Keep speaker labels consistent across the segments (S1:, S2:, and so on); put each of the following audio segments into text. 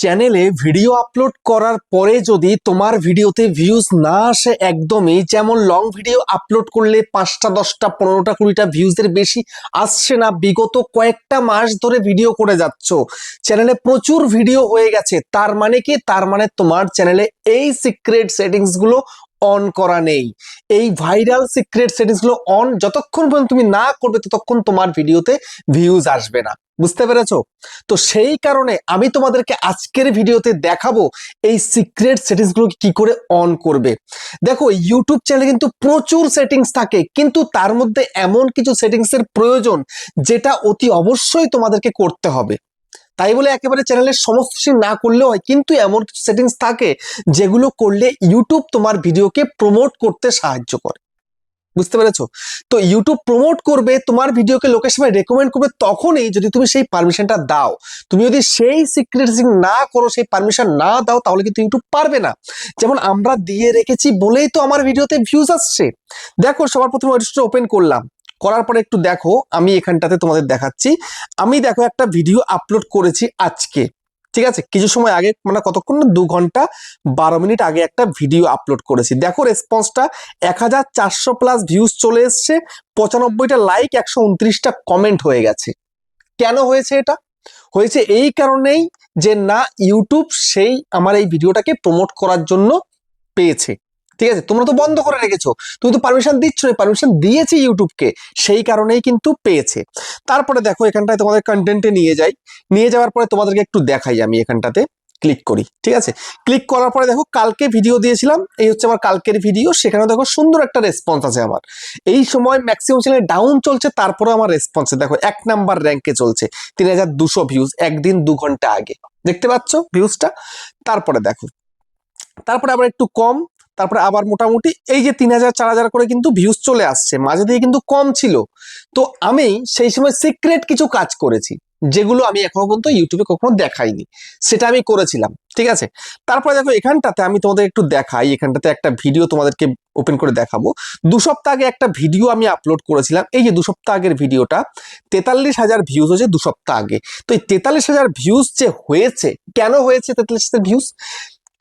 S1: চ্যানেলে video upload করার পরে যদি তোমার ভিডিওতে ভিউজ না আসে একদমই, যেমন লং ভিডিও আপলোড করলে পাঁচটা, দশটা, পনেরোটা, কুড়িটা ভিউজের বেশি আসছে না, বিগত কয়েকটা মাস ধরে ভিডিও করে যাচ্ছ। চ্যানেলে প্রচুর ভিডিও হয়ে গেছে, তার মানে কি? তার মানে তোমার চ্যানেলে এই সিক্রেট সেটিংসগুলো অন করা নেই। এই ভাইরাল সিক্রেট সেটিংসগুলো অন যতক্ষণ পর্যন্ত তুমি না করবে, ততক্ষণ তোমার ভিডিওতে ভিউজ আসবে না। বুঝতে পেরেছ? তো সেই কারণে আমি তোমাদেরকে আজকের ভিডিওতে দেখাবো এই সিক্রেট সেটিংসগুলো কি করে অন করবে। দেখো ইউটিউব চ্যানেলে কিন্তু প্রচুর সেটিংস থাকে, কিন্তু তার মধ্যে এমন কিছু সেটিংসের প্রয়োজন যেটা অতি অবশ্যই তোমাদেরকে করতে হবে। তাই বলে একেবারে চ্যানেলের সমস্ত কিছু না করলেও হয়, কিন্তু এমন কিছু সেটিংস থাকে যেগুলো করলে ইউটিউব তোমার ভিডিওকে প্রমোট করতে সাহায্য করে। বুঝতে পেরেছ? তো ইউটিউব প্রমোট করবে, তোমার ভিডিওকে লোকের সময় রেকমেন্ড করবে তখনই যদি তুমি সেই পারমিশনটা দাও। তুমি যদি সেই সিক্রেট না করো, সেই পারমিশন না দাও, তাহলে কিন্তু ইউটিউব পারবে না। যেমন আমরা দিয়ে রেখেছি বলেই তো আমার ভিডিওতে ভিউজ আসছে। দেখো, সবার প্রথমে ওয়েবসাইটটা ওপেন করলাম। করার পরে একটু দেখো, আমি এখানটাতে তোমাদের দেখাচ্ছি। আমি দেখো একটা ভিডিও আপলোড করেছি আজকে। ঠিক আছে? কিছু সময় আগে মানে কতক্ষণ দু ঘণ্টা বারো মিনিট আগে একটা ভিডিও আপলোড করেছি। দেখো রেসপন্সটা এক হাজার চারশো প্লাস ভিউজ চলে এসছে, পঁচানব্বইটা লাইক একশো উনত্রিশটা কমেন্ট হয়ে গেছে। কেন হয়েছে এটা? হয়েছে এই কারণেই যে না ইউটিউব সেই আমার এই ভিডিওটাকে প্রমোট করার জন্য পেয়েছে। ঠিক আছে? তোমরা তো বন্ধ করে রেখেছো। তুমি তো পারমিশন দিচ্ছ না। পারমিশন দিয়েছে ইউটিউবকে সেই কারণেই কিন্তু পেয়েছে। তারপরে দেখো, এখানটায় তোমাদের কন্টেন্টে নিয়ে যাই। নিয়ে যাওয়ার পরে তোমাদেরকে একটু দেখাই আমি এখানটাতে। ক্লিক করি। ঠিক আছে? ক্লিক করার পরে দেখো, কালকে ভিডিও দিয়েছিলাম। এই হচ্ছে আমার কালকের ভিডিও সেখানে দেখো সুন্দর একটা রেসপন্স আছে আমার। এই সময় ম্যাক্সিমাম চ্যানেল ডাউন চলছে তারপরে আমার রেসপন্সে দেখো, এক নাম্বার র্যাঙ্কে চলছে। তিন হাজার দুশো ভিউজ একদিন দু ঘণ্টা আগে। দেখতে পাচ্ছ ভিউজটা তারপরে দেখো। তারপরে আবার একটু কম। তারপরে আবার মোটামুটি এই যে তিন হাজার, চার হাজার করে কিন্তু ভিউজ চলে আসছে। মাঝে দিয়ে কিন্তু কম ছিল। তো আমি সেই সময় সিক্রেট কিছু কাজ করেছি, যেগুলো আমি এখনও পর্যন্ত ইউটিউবে কখনো দেখাইনি। সেটা আমি করেছিলাম, ঠিক আছে? তারপরে দেখো, এখানটাতে আমি তোমাদের একটু দেখাই। এখানটাতে একটা ভিডিও তোমাদেরকে ওপেন করে দেখাবো। দু সপ্তাহ আগে একটা ভিডিও আমি আপলোড করেছিলাম। এই যে দু সপ্তাহ আগের ভিডিওটা তেতাল্লিশ হাজার ভিউজ হয়েছে দু সপ্তাহ আগে। তো এই তেতাল্লিশ হাজার ভিউজ যে হয়েছে, কেন হয়েছে তেতাল্লিশ হাজার ভিউজ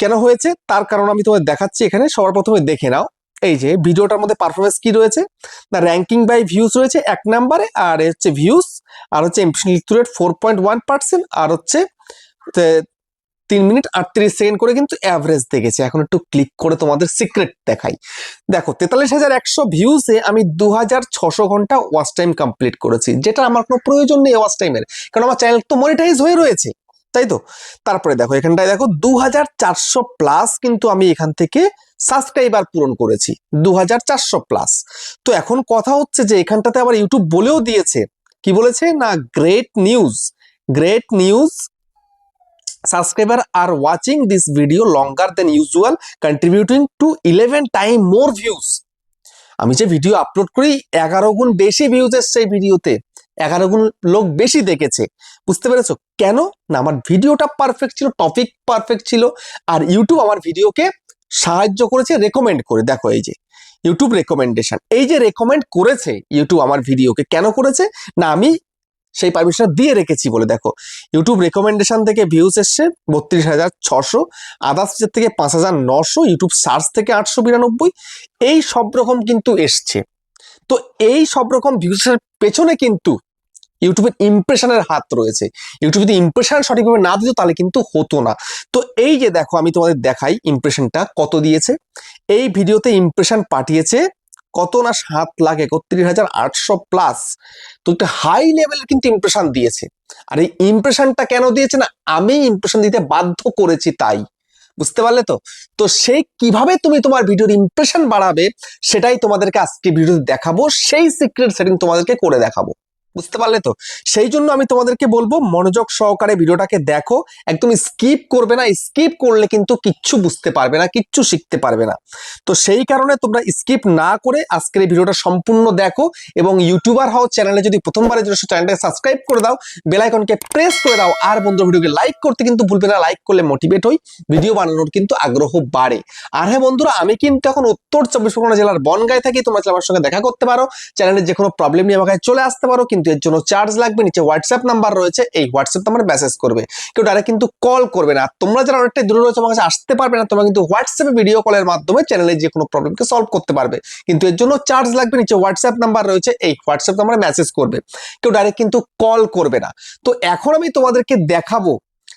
S1: কেন হয়েছে? তার কারণ আমি তোমাদের দেখাচ্ছি এখানে। সবার প্রথমে দেখে নাও। এই যে, ভিডিওটার মধ্যে পারফরমেন্স কি রয়েছে? না র্যাঙ্কিং বাই ভিউজ রয়েছে এক নাম্বারে, আর হচ্ছে ভিউজ আর হচ্ছে rate four point one percent আর হচ্ছে তিন মিনিট আটত্রিশ সেকেন্ড করে কিন্তু অ্যাভারেজ দেখেছে। এখন একটু ক্লিক করে তোমাদের সিক্রেট দেখাই। দেখো, তেতাল্লিশ হাজার একশো ভিউজে আমি দু হাজার ছশো ঘণ্টা ওয়াচ টাইম কমপ্লিট করেছি, যেটা আমার কোনো প্রয়োজন নেই ওয়াচ টাইমের কারণ আমার চ্যানেল তো মনিটাইজ হয়ে রয়েছে। তাই তো? তারপরে দেখো, এখানটায় দেখো দু হাজার চারশো প্লাস কিন্তু আমি এখান থেকে সাবস্ক্রাইবার পূরণ করেছি দু হাজার চারশো প্লাস তো এখন কথা হচ্ছে যে এখানটাতে আবার ইউটিউব বলেও দিয়েছে, কি বলেছে? না great news great news subscriber are watching this video longer than usual contributing to eleven time more views আমি যে ভিডিও আপলোড করি, এগারো গুণ বেশি ভিউজ এসছে এই ভিডিওতে এগারো গুণ লোক বেশি দেখেছে। বুঝতে পেরেছ? কেন? না, আমার ভিডিওটা পারফেক্ট ছিল টপিক পারফেক্ট ছিল, আর ইউটিউব আমার ভিডিওকে সাহায্য করেছে রেকমেন্ড করে। দেখো এই যে ইউটিউব রেকমেন্ডেশন এই যে রেকমেন্ড করেছে ইউটিউব আমার ভিডিওকে, কেন করেছে? না, আমি সেই পারমিশন দিয়ে রেখেছি বলে। দেখো ইউটিউব রেকমেন্ডেশন থেকে ভিউজ এসছে বত্রিশ হাজার ছশো আদার্স থেকে পাঁচ হাজার নশো ইউটিউব সার্চ থেকে আটশো বিরানব্বই, এই সব রকম কিন্তু এসছে। তো এই সব রকম ভিউজের পেছনে কিন্তু ইউটিউবের ইমপ্রেশনের হাত রয়েছে। ইউটিউব যদি ইমপ্রেশন সঠিকভাবে না দিত, তাহলে কিন্তু হতো না। তো এই যে দেখো, আমি তোমাদের দেখাই ইমপ্রেশনটা কত দিয়েছে। এই ভিডিওতে ইমপ্রেশন পাঠিয়েছে কত না সাত লাখ একত্রিশ হাজার আটশো প্লাস তো একটা হাই লেভেলের কিন্তু ইমপ্রেশন দিয়েছে। আর এই ইমপ্রেশনটা কেন দিয়েছে না? আমি ইমপ্রেশন দিতে বাধ্য করেছি তাই। বুঝতে পারলে তো? তো সেই কীভাবে তুমি তোমার ভিডিওর ইমপ্রেশন বাড়াবে, সেটাই তোমাদেরকে আজকে ভিডিও দেখাবো। সেই সিক্রেট সেটিং তোমাদেরকে করে দেখাবো। বুঝতে পারলে তো? সেই জন্য আমি তোমাদেরকে বলব, মনোযোগ সহকারে ভিডিওটাকে দেখো। একদম স্কিপ করবে না। স্কিপ করলে কিন্তু কিচ্ছু বুঝতে পারবে না, কিচ্ছু শিখতে পারবে না। তো সেই কারণে তোমরা স্কিপ না করে আজকের এই ভিডিওটা সম্পূর্ণ দেখো এবং ইউটিউবার হও চ্যানেলে যদি প্রথমবারের জন্য চ্যানেলটাকে সাবস্ক্রাইব করে দাও বেলাইকনকে প্রেস করে দাও, আর বন্ধু ভিডিওকে লাইক করতে কিন্তু ভুলবে না। লাইক করলে মোটিভেট হই ভিডিও বানানোর কিন্তু আগ্রহ বাড়ে। আর হ্যাঁ বন্ধুরা, আমি কিন্তু এখন উত্তর চব্বিশ পরগনা জেলার বনগায় থাকি। তোমরা আমার সঙ্গে দেখা করতে পারো। চ্যানেলের যে কোনো প্রবলেম নিয়ে আমাকে চলে আসতে পারো। কিন্তু কিন্তু এর জন্য চার্জ লাগবে, নিচে হোয়াটসঅ্যাপ নাম্বার রয়েছে, এই হোয়াটসঅ্যাপ নাম্বার মেসেজ করবে। কেউ ডাইরেক্ট কিন্তু কল করবে না। তোমরা যারা অনেকটাই দূরে রয়েছে আমার আসতে পারবে না, তোমরা কিন্তু হোয়াটসঅ্যাপে ভিডিও কলের মাধ্যমে চ্যানেলে যে কোনো প্রবলেমকে সলভ করতে পারবে। কিন্তু এর জন্য চার্জ লাগবে, নিচে হোয়াটসঅ্যাপ নাম্বার রয়েছে, এই হোয়াটসঅ্যাপ নাম্বারে মেসেজ করবে। কেউ ডাইরেক্ট কিন্তু কল করবে না। তো এখন আমি তোমাদেরকে দেখাবো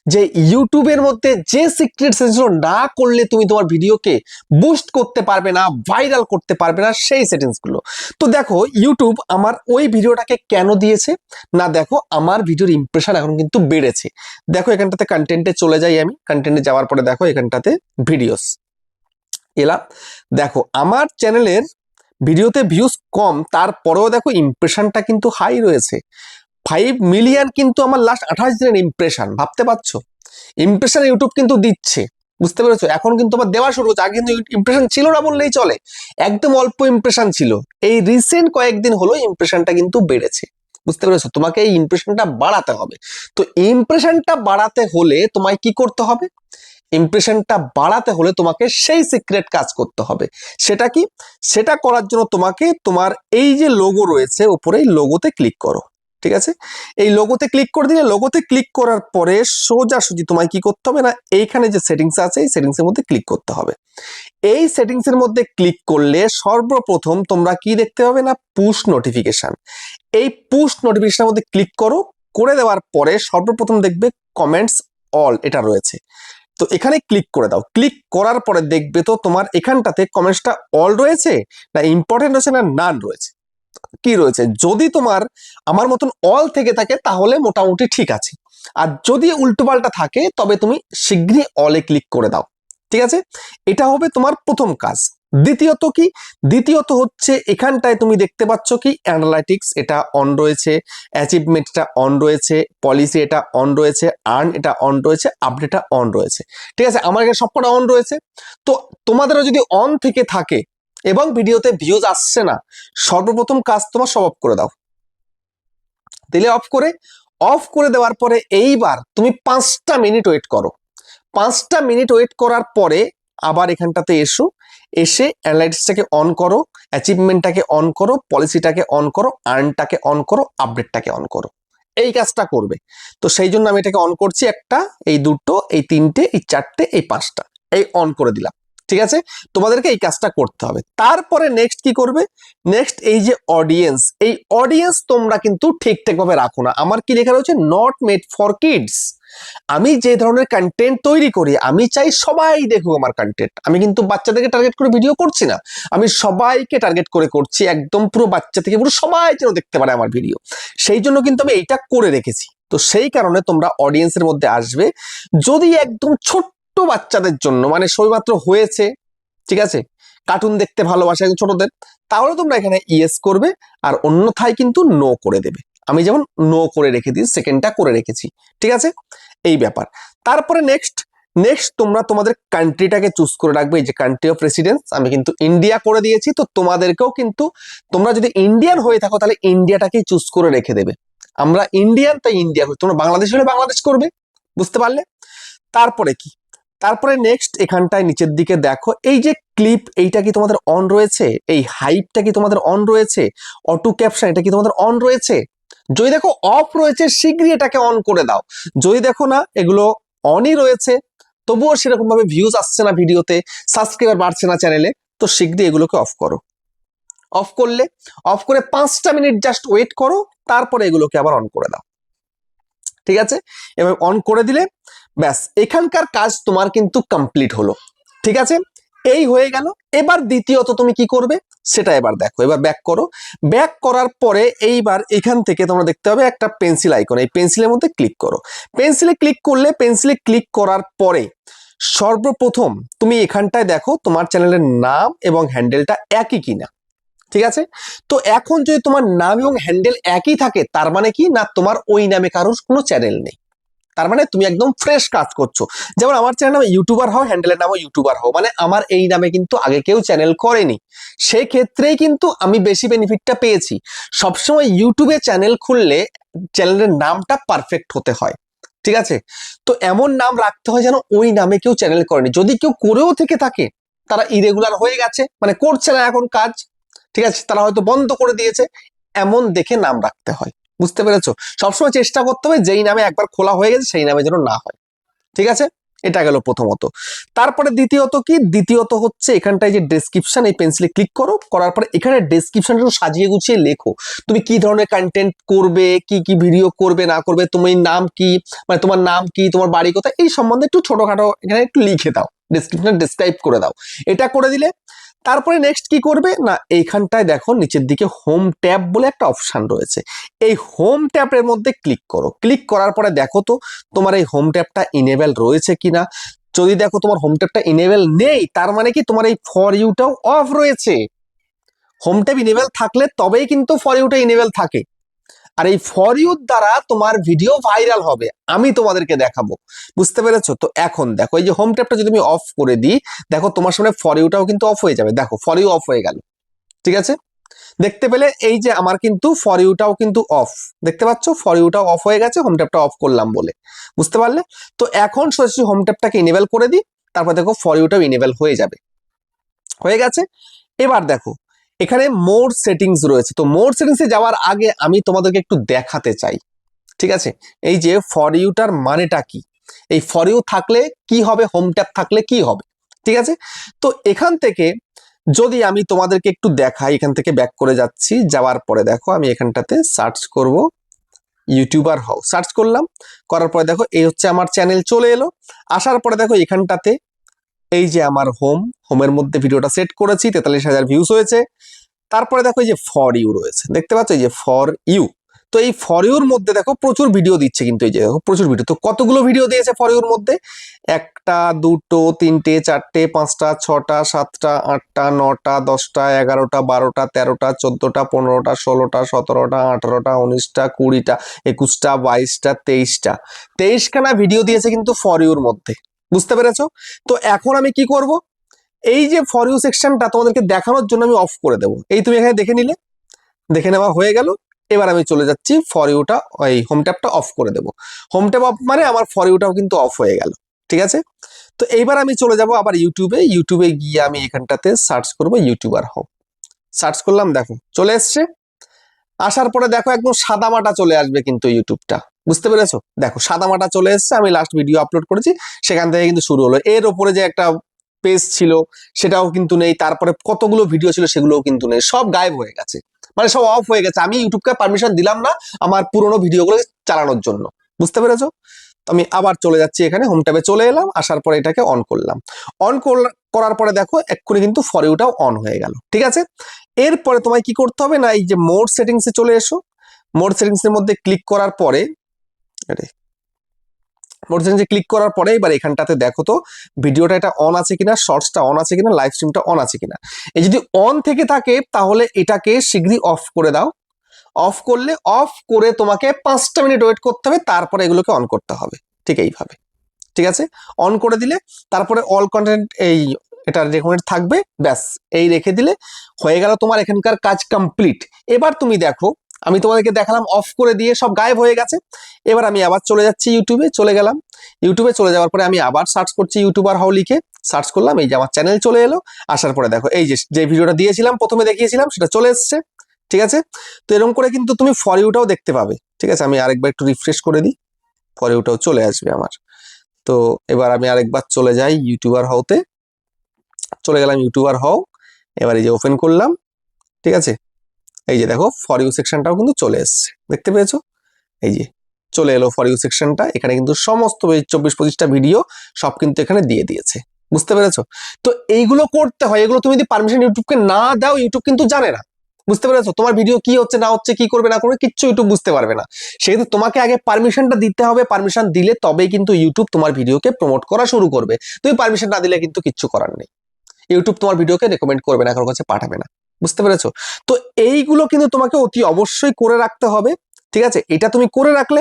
S1: যে ইউটিউবের মধ্যে যে সিক্রেট সেটিংস না করলে তুমি তোমার ভিডিওকে বুস্ট করতে পারবে না ভাইরাল করতে পারবে না, সেই সেটিংসগুলো। তো দেখো ইউটিউব আমার ওই ভিডিওটাকে কেন দিয়েছে? না দেখো, আমার ভিডিওর ইমপ্রেশন এখন কিন্তু বেড়েছে। দেখো, এখানটাতে কন্টেন্টে চলে যাই আমি। কন্টেন্টে যাওয়ার পরে দেখো, এখানটাতে ভিডিওস এলাম। দেখো, আমার চ্যানেলের ভিডিওতে ভিউজ কম, তারপরেও দেখো ইমপ্রেশনটা কিন্তু হাই রয়েছে। ফাইভ মিলিয়ন কিন্তু আমার লাস্ট আঠাশ দিনের ইমপ্রেশন ভাবতে পারছ? ইমপ্রেশন ইউটিউব কিন্তু দিচ্ছে, বুঝতে পেরেছ? এখন কিন্তু আমার দেওয়া শুরু হচ্ছে, আগে কিন্তু ইমপ্রেশন ছিল না বললেই চলে, একদম অল্প ইমপ্রেশন ছিল। এই রিসেন্ট কয়েকদিন হলো ইমপ্রেশনটা কিন্তু বেড়েছে, বুঝতে পেরেছ? তোমাকে এই ইমপ্রেশনটা বাড়াতে হবে। তো ইমপ্রেশনটা বাড়াতে হলে তোমায় কি করতে হবে? ইমপ্রেশনটা বাড়াতে হলে তোমাকে সেই সিক্রেট কাজ করতে হবে। সেটা কি? সেটা করার জন্য তোমাকে তোমার এই যে লোগো রয়েছে ওপরে লোগোতে ক্লিক করো। ঠিক আছে? এই লোগোতে ক্লিক করে দিলে লোগোতে ক্লিক করার পরে সোজাসুজি তোমায় কি করতে হবে না, এইখানে যে সেটিংস আছে, এই সেটিংসের মধ্যে ক্লিক করতে হবে। এই সেটিংসের মধ্যে ক্লিক করলে সর্বপ্রথম তোমরা কি দেখতে পাবে না পুশ নোটিফিকেশন এই পুশ নোটিফিকেশনের মধ্যে ক্লিক করো, করে দেওয়ার পরে সর্বপ্রথম দেখবে কমেন্টস অল এটা রয়েছে। তো এখানে ক্লিক করে দাও। ক্লিক করার পরে দেখবে তো তোমার এখানটাতে কমেন্টসটা অল রয়েছে, না ইম্পর্টেন্ট রয়েছে, না নান রয়েছে। কি রয়েছে? যদি তোমার আমার মতন অল থেকে থাকে, তাহলে মোটামুটি ঠিক আছে। আর যদি উল্টোপাল্টা থাকে, তবে তুমি শীঘ্রই অলে ক্লিক করে দাও। ঠিক আছে? এটা হবে তোমার প্রথম কাজ। দ্বিতীয়ত কি? দ্বিতীয়ত হচ্ছে এখানটায় তুমি দেখতে পাচ্ছ কি? অ্যানালাইটিক্স এটা অন রয়েছে। অ্যাচিভমেন্ট এটা অন রয়েছে। পলিসি এটা অন রয়েছে। আর্ন এটা অন রয়েছে। আপডেটটা অন রয়েছে। ঠিক আছে? আমার এখানে সবকটা অন রয়েছে। তো তোমাদেরও যদি অন থেকে থাকে এবং ভিডিওতে ভিউজ আসছে না। সর্বপ্রথম কাজ তোমার সব অফ করে দাও। দিলে অফ করে অফ করে দেওয়ার পরে এইবার তুমি পাঁচটা মিনিট ওয়েট করো। পাঁচটা মিনিট ওয়েট করার পরে আবার এখানটাতে এসো, এসে অ্যানালাইটিক্সটাকে অন করো অ্যাচিভমেন্টটাকে অন করো পলিসিটাকে অন করো আর্নটাকে অন করো আপডেটটাকে অন করো। এই কাজটা করবে। তো সেই জন্য আমি এটাকে অন করছি একটা, এই দুটো, এই তিনটে, এই চারটে, এই পাঁচটা। এই অন করে দিলাম। ঠিক আছে? তোমাদেরকে এই কাজটা করতে হবে। তারপরে নেক্সট কি করবে? নেক্সট এই যে অডিয়েন্স এই অডিয়েন্স তোমরা কিন্তু ঠিকঠাক ভাবে রাখো না। আমার কি লেখা রয়েছে? নট মেড ফর কিডস আমি যে ধরনের কন্টেন্ট তৈরি করি, আমি চাই সবাই দেখুক আমার কন্টেন্ট আমি কিন্তু বাচ্চাদেরকে টার্গেট করে ভিডিও করছি না। আমি সবাইকে টার্গেট করে করছি, একদম পুরো বাচ্চা থেকে পুরো সবাই যেন দেখতে পারে আমার ভিডিও সেই জন্য কিন্তু আমি এইটা করে রেখেছি। তো সেই কারণে তোমরা অডিয়েন্সের মধ্যে আসবে। যদি একদম ছোট্ট বাচ্চাদের জন্য মানে সবেমাত্র হয়েছে, ঠিক আছে? কার্টুন দেখতে ভালোবাসে ছোটদের, তাহলে তোমরা এখানে ইয়েস করবে, আর অন্যথায় কিন্তু নো করে দেবে। আমি যেমন নো করে রেখে দিই সেকেন্ডটা করে রেখেছি, ঠিক আছে? এই ব্যাপার। তারপরে নেক্সট নেক্সট তোমরা তোমাদের কান্ট্রিটাকে চুজ করে রাখবে, এই যে কান্ট্রি অফ রেসিডেন্স আমি কিন্তু ইন্ডিয়া করে দিয়েছি, তো তোমাদেরকেও কিন্তু, তোমরা যদি ইন্ডিয়ান হয়ে থাকো, তাহলে ইন্ডিয়াটাকেই চুজ করে রেখে দেবে। আমরা ইন্ডিয়ান তাই ইন্ডিয়া তোমরা বাংলাদেশ হলে বাংলাদেশ করবে, বুঝতে পারলে? তারপরে কি? তারপরে নেক্সট এখানটায় নিচের দিকে দেখো, এই যে ক্লিপ এইটা কি তোমাদের অন রয়েছে? এই হাইপটা কি তোমাদের অন রয়েছে? অটো ক্যাপশন এটা কি তোমাদের অন রয়েছে? যদি দেখো অফ রয়েছে, শীঘ্রই এটাকে অন করে দাও। যদি দেখো না, এগুলো অনই রয়েছে, তবুও সেরকম ভাবে ভিউজ আসছে না ভিডিওতে সাবস্ক্রাইবার বাড়ছে না চ্যানেলে তো শীঘ্রই এগুলোকে অফ করো। অফ করলে অফ করে পাঁচটা মিনিট জাস্ট ওয়েট করো, তারপরে এগুলোকে আবার অন করে দাও। ঠিক আছে? এবার অন করে দিলে ব্যাস, এখানকার কাজ তোমার কিন্তু কমপ্লিট হলো, ঠিক আছে? এই হয়ে গেল, এবার দ্বিতীয়ত তুমি কি করবে? সেটা এবার দেখো, এবার ব্যাক করো। ব্যাক করার পরে এইবার এখান থেকে তোমরা দেখতে হবে একটা পেন্সিল আইকন এই পেন্সিলের মধ্যে ক্লিক করো। পেন্সিলে ক্লিক করলে পেন্সিলে ক্লিক করার পরে সর্বপ্রথম তুমি এখানটায় দেখো তোমার চ্যানেলের নাম এবং হ্যান্ডেলটা একই কিনা, ঠিক আছে? তো এখন যদি তোমার নাম এবং হ্যান্ডেল একই থাকে, তার মানে কি? না তোমার ওই নামে কারোর কোনো চ্যানেল নেই। তার মানে তুমি একদম ফ্রেশ কাজ করছ। যেমন আমার চ্যানেল নামে ইউটিউবার হও হ্যান্ডেলের নামও ইউটিউবার হও মানে আমার এই নামে কিন্তু আগে কেউ চ্যানেল করেনি। সেই ক্ষেত্রেই কিন্তু আমি বেশি বেনিফিটটা পেয়েছি। সবসময় ইউটিউবে চ্যানেল খুললে চ্যানেলের নামটা পারফেক্ট হতে হয়। ঠিক আছে? তো এমন নাম রাখতে হয় যেন ওই নামে কেউ চ্যানেল করেনি। যদি কেউ করেও থেকে থাকে, তারা ইরেগুলার হয়ে গেছে মানে করছে না এখন কাজ, ঠিক আছে? তারা হয়তো বন্ধ করে দিয়েছে, এমন দেখে নাম রাখতে হয়। বুঝতে পেরেছ? সবসময় চেষ্টা করতে হবে যেই নামে একবার খোলা হয়ে গেছে সেই নামে যেন না হয়। ঠিক আছে? এটা গেল প্রথমত। তারপরে দ্বিতীয়ত কি? দ্বিতীয়ত হচ্ছে এখানটায় যে ডেসক্রিপশন এই পেন্সিলে ক্লিক করো, করার পরে এখানে ডেসক্রিপশন সাজিয়ে গুছিয়ে লেখো। তুমি কি ধরনের কন্টেন্ট করবে, কি কি ভিডিও করবে, না করবে তুমি নাম কি মানে তোমার নাম কি, তোমার বাড়ি কোথায়, এই সম্বন্ধে একটু ছোটখাটো এখানে একটু লিখে দাও। ডেসক্রিপশন ডিসক্রাইব করে দাও। এটা করে দিলে তারপরে নেক্সট কি করবে? না, এইখানটায় দেখো নিচের দিকে হোম ট্যাব বলে একটা অপশান রয়েছে। এই হোম ট্যাবের মধ্যে ক্লিক করো। ক্লিক করার পরে দেখো তো, তোমার এই হোম ট্যাবটা ইনেবেল রয়েছে কিনা? যদি দেখো তোমার হোম ট্যাবটা ইনেবেল নেই, তার মানে কি তোমার এই ফর ইউটাও অফ রয়েছে। হোম ট্যাব ইনেবেল থাকলে তবেই কিন্তু ফর ইউটা ইনেবেল থাকে। আর এই ফর দ্বারা তোমার ভিডিও ভাইরাল হবে। আমি তোমাদেরকে দেখাবো। বুঝতে পেরেছ? তো এখন দেখো, এই যে হোম ট্যাবটা যদি আমি অফ করে দিই, দেখো তোমার সামনে ফর ইউটাও কিন্তু অফ হয়ে যাবে। দেখো ফর ইউ অফ হয়ে গেল। ঠিক আছে? দেখতে পেলে এই যে আমার কিন্তু ফর ইউটাও কিন্তু অফ দেখতে পাচ্ছ? ফর ইউটাও অফ হয়ে গেছে হোম ট্যাবটা অফ করলাম বলে। বুঝতে পারলে? তো এখন সোজাসুজি হোম ট্যাবটাকে ইনেবল করে দিই, তারপর দেখো ফর ইউটাও ইনেবল হয়ে যাবে। হয়ে গেছে? এবার দেখো এখানে মোর সেটিংস রয়েছে। তো মোর সেটিংসে যাওয়ার আগে আমি তোমাদেরকে একটু দেখাতে চাই। ঠিক আছে? এই যে ফর ইউটার মানেটা কি? এই ফর ইউ থাকলে কি হবে? হোম ট্যাব থাকলে কি হবে? ঠিক আছে? তো এখান থেকে যদি আমি তোমাদেরকে একটু দেখাই, এখান থেকে ব্যাক করে যাচ্ছি, যাওয়ার পরে দেখো আমি এখানটাতে সার্চ করব ইউটিউবার হও। সার্চ করলাম, করার পরে দেখো এই হচ্ছে আমার চ্যানেল চলে এলো। আসার পরে দেখো এখানটাতে এই যে আমার হোম হোমের মধ্যে ভিডিওটা সেট করেছি, তেতাল্লিশ হাজার ভিউজ হয়েছে। তারপরে দেখো এই যে ফর ইউ রয়েছে। দেখতে পাচ্ছ এই যে ফর ইউ তো এই ফর ইউর মধ্যে দেখো প্রচুর ভিডিও দিচ্ছে কিন্তু এই যে, দেখো প্রচুর ভিডিও তো কতগুলো ভিডিও দিয়েছে ফর ইউর মধ্যে? একটা, দুটো, তিনটে, চারটে, পাঁচটা, ছটা, সাতটা, আটটা, নটা, দশটা, এগারোটা, বারোটা, তেরোটা, চোদ্দোটা, পনেরোটা, ষোলোটা, সতেরোটা, আঠারোটা, উনিশটা, কুড়িটা, একুশটা, বাইশটা, তেইশটা। তেইশখানা ভিডিও দিয়েছে কিন্তু ফর ইউর মধ্যে। বুঝতে পেরেছ? তো এখন আমি কি করব? এই যে ফর ইউ সেকশনটা তোমাদেরকে দেখানোর জন্য আমি অফ করে দেবো। এই তুমি এখানে দেখে নিলে, দেখে নেওয়া হয়ে গেল। এবার আমি চলে যাচ্ছি ফর ইউটা ওই হোম ট্যাবটা অফ করে দেবো। হোম ট্যাব অফ মানে আমার ফর ইউটাও কিন্তু অফ হয়ে গেল, ঠিক আছে? তো এইবার আমি চলে যাব আবার ইউটিউবে ইউটিউবে গিয়ে আমি এখানটাতে সার্চ করব ইউটিউবার হও। সার্চ করলাম, দেখো, চলে এসছে। আসার পরে দেখো একদম সাদা মাটা চলে আসবে কিন্তু ইউটিউবটা বুঝতে পেরেছ? দেখো, সাদা মাটা চলে এসছে, আমি লাস্ট ভিডিও আপলোড করেছি, সেখান থেকে কিন্তু শুরু হলো। এর ওপরে যে একটা পেজ ছিল, সেটাও কিন্তু নেই, তারপরে কতগুলো ভিডিও ছিল সেগুলোও কিন্তু নেই, সব গায়েব হয়ে গেছে। মানে সব অফ হয়ে গেছে। আমি ইউটিউবকে পারমিশন দিলাম না আমার পুরোনো ভিডিওগুলো চালানোর জন্য। বুঝতে পেরেছ? আমি আবার চলে যাচ্ছি এখানে হোম ট্যাবে চলে এলাম, আসার পরে এটাকে অন করলাম। অন করার পরে দেখো, এক্ষুনি কিন্তু ফর অন হয়ে গেল, ঠিক আছে? এরপরে তোমায় কি করতে হবে না, এই যে মোড সেটিংসে চলে এসো। মোড সেটিংসের মধ্যে ক্লিক করার পরে আরে মোড সেটিংসে ক্লিক করার পরে এবার এখানটাতে দেখো তো, ভিডিওটা এটা অন আছে কিনা শর্টসটা অন আছে কিনা লাইভ স্ট্রিমটা অন আছে কিনা। এই যদি অন থেকে থাকে, তাহলে এটাকে শীঘ্রই অফ করে দাও। অফ করলে অফ করে তোমাকে পাঁচটা মিনিট ওয়েট করতে হবে, তারপরে এগুলোকে অন করতে হবে। ঠিক এইভাবে। ঠিক আছে? অন করে দিলে, তারপরে অল কন্টেন্ট এই এটা রেকমেন্ড থাকবে, ব্যাস। এই রেখে দিলে হয়ে গেল তোমার এখানকার কাজ কমপ্লিট এবার তুমি দেখো আমি তোমাদেরকে দেখালাম অফ করে দিয়ে সব গায়েব হয়ে গেছে। এবার আমি আবার চলে যাচ্ছি ইউটিউবে চলে গেলাম। ইউটিউবে চলে যাওয়ার পরে আমি আবার সার্চ করছি ইউটিউবার হাও লিখে। সার্চ করলাম, এই যে আমার চ্যানেল চলে এলো। আসার পরে দেখো, এই যে যে ভিডিওটা দিয়েছিলাম, প্রথমে দেখিয়েছিলাম, সেটা চলে এসছে। ঠিক আছে? তো এরকম করে কিন্তু তুমি ফর ইউটাও দেখতে পাবে। ঠিক আছে? আমি আরেকবার একটু রিফ্রেশ করে দিই। ফর ইউটাও চলে আসবে আমার। তো এবার আমি আরেকবার চলে যাই ইউটিউবার হাওতে। চলে গেলাম ইউটিউবার হও। এবার এই যে ওপেন করলাম। ঠিক আছে? এই যে দেখো ফর ইউ সেকশনটাও কিন্তু চলে এসছে। দেখতে পেয়েছ? এই যে, চলে এলো ফর ইউ সেকশনটা এখানে কিন্তু সমস্ত চব্বিশ পঁচিশটা ভিডিও সব কিন্তু এখানে দিয়ে দিয়েছে। বুঝতে পেরেছ? তো এইগুলো করতে হয়, এগুলো তুমি যদি পারমিশন ইউটিউবকে না দাও ইউটিউব কিন্তু জানে না। বুঝতে পেরেছ? তোমার ভিডিও কি হচ্ছে, না হচ্ছে, কি করবে, না করবে, কিচ্ছু ইউটিউব বুঝতে পারবে না। সেক্ষেত্রে তোমাকে আগে পারমিশনটা দিতে হবে। পারমিশন দিলে তবেই কিন্তু ইউটিউব তোমার ভিডিওকে প্রমোট করা শুরু করবে। তুমি পারমিশন না দিলে কিন্তু কিচ্ছু করার নেই। ইউটিউব তোমার ভিডিওকে রেকমেন্ড করবে না কারোর কাছে পাঠাবে না। বুঝতে পেরেছ? তো এইগুলো কিন্তু তোমাকে অতি অবশ্যই করে রাখতে হবে, ঠিক আছে? এটা তুমি করে রাখলে,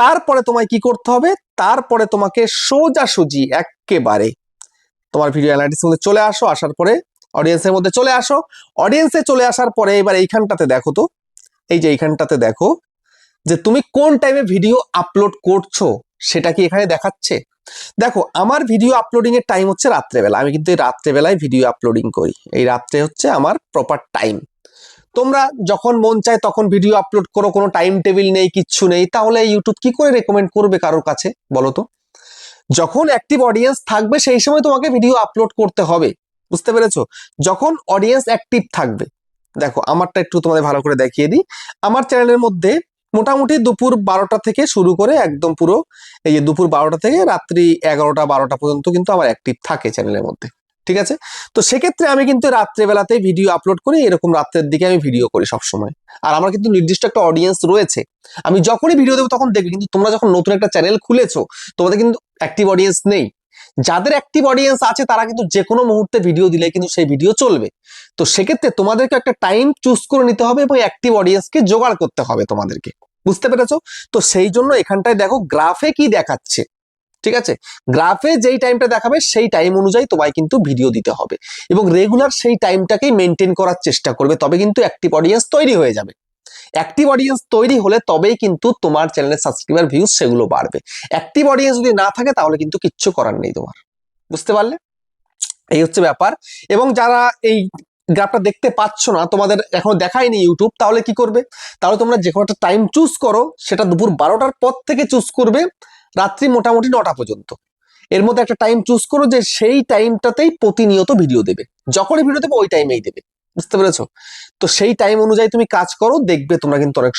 S1: তারপরে তোমায় কি করতে হবে? তারপরে তোমাকে সোজাসুজি একেবারে তোমার ভিডিও অ্যানালিটিক্স মধ্যে চলে আসো, আসার পরে অডিয়েন্সের মধ্যে চলে আসো। অডিয়েন্সে চলে আসার পরে এবার এইখানটাতে দেখো তো, এই যে এইখানটাতে দেখো যে তুমি কোন টাইমে ভিডিও আপলোড করছ, সেটা কি এখানে দেখাচ্ছে? দেখো, আমার ভিডিও আপলোডিং এর টাইম হচ্ছে রাত্রেবেলা। আমি কিন্তু এই রাত্রেবেলায় ভিডিও আপলোডিং করি। এই রাত্রে হচ্ছে আমার প্রপার টাইম তোমরা যখন মন চায় তখন ভিডিও আপলোড করো, কোনো টাইম টেবিল নেই, কিচ্ছু নেই। তাহলে ইউটিউব কি করে রেকমেন্ড করবে কারোর কাছে, বলো তো? যখন অ্যাক্টিভ অডিয়েন্স থাকবে, সেই সময় তোমাকে ভিডিও আপলোড করতে হবে। বুঝতে পেরেছ? যখন অডিয়েন্স অ্যাক্টিভ থাকবে। দেখো, আমারটা একটু তোমাদের ভালো করে দেখিয়ে দিই। আমার চ্যানেলের মধ্যে মোটামুটি দুপুর বারোটা থেকে শুরু করে একদম পুরো এই যে দুপুর বারোটা থেকে রাত্রি এগারোটা, বারোটা পর্যন্ত কিন্তু আমার অ্যাক্টিভ থাকে চ্যানেলের মধ্যে। ঠিক আছে? তো সেক্ষেত্রে আমি কিন্তু রাত্রেবেলাতে ভিডিও আপলোড করি, এরকম রাত্রের দিকে আমি ভিডিও করি সবসময়। আর আমার কিন্তু নির্দিষ্ট একটা অডিয়েন্স রয়েছে। আমি যখনই ভিডিও দেবো তখন দেখবে কিন্তু তোমরা যখন নতুন একটা চ্যানেল খুলেছো, তোমাদের কিন্তু অ্যাক্টিভ অডিয়েন্স নেই। যাদের অ্যাক্টিভ অডিয়েন্স আছে, তারা কিন্তু যে কোনো মুহূর্তে ভিডিও দিলে কিন্তু সেই ভিডিও চলবে। তো সেক্ষেত্রে তোমাদেরকে একটা টাইম চুজ করে নিতে হবে এবং অ্যাক্টিভ অডিয়েন্সকে জোগাড় করতে হবে তোমাদেরকে। বুঝতে পেরেছ? তো সেই জন্য এখানটায় দেখো গ্রাফে কি দেখাচ্ছে। ঠিক আছে? গ্রাফে যেই টাইমটা দেখাবে সেই টাইম অনুযায়ী তোমায় কিন্তু ভিডিও দিতে হবে। এবং রেগুলার সেই টাইমটাকেই মেনটেন করার চেষ্টা করবে, তবে কিন্তু অ্যাক্টিভ অডিয়েন্স তৈরি হয়ে যাবে। অ্যাক্টিভ অডিয়েন্স তৈরি হলে তবেই কিন্তু তোমার চ্যানেলের সাবস্ক্রাইবার ভিউজ সেগুলো বাড়বে। অ্যাক্টিভ অডিয়েন্স যদি না থাকে তাহলে কিন্তু কিচ্ছু করার নেই তোমার। বুঝতে পারলে? এই হচ্ছে ব্যাপার। এবং যারা এই গ্রাফটা দেখতে পাচ্ছ না, তোমাদের এখনও দেখায়নি ইউটিউব তাহলে কি করবে? তাহলে তোমরা যে কোনো একটা টাইম চুজ করো, সেটা দুপুর বারোটার পর থেকে চুজ করবে, রাত্রি মোটামুটি নটা পর্যন্ত। এর মধ্যে একটা টাইম চুজ করো যে সেই টাইমটাতেই প্রতিনিয়ত ভিডিও দেবে। যখনই ভিডিও দেবে, ওই টাইমেই দেবে। বুঝতে পেরেছ? তো সেই টাইম অনুযায়ী তুমি কাজ করো, দেখবে তোমরা কিন্তু অনেক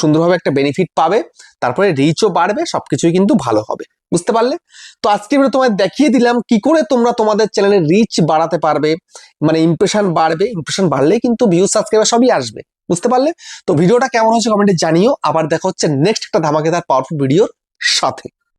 S1: সুন্দরভাবে একটা বেনিফিট পাবে। তারপরে রিচও বাড়বে, সবকিছুই কিন্তু ভালো হবে। বুঝতে পারলে? তো আজকে ভিডিও তোমায় দেখিয়ে দিলাম কি করে তোমরা তোমাদের চ্যানেলের রিচ বাড়াতে পারবে। মানে ইমপ্রেশন বাড়বে। ইমপ্রেশন বাড়লেই কিন্তু ভিউ সাবস্ক্রাইবার সবই আসবে। বুঝতে পারলে? তো ভিডিওটা কেমন হয়েছে কমেন্টে জানিও। আবার দেখা হচ্ছে নেক্সট একটা ধামাকেদার পাওয়ারফুল ভিডিওর সাথে।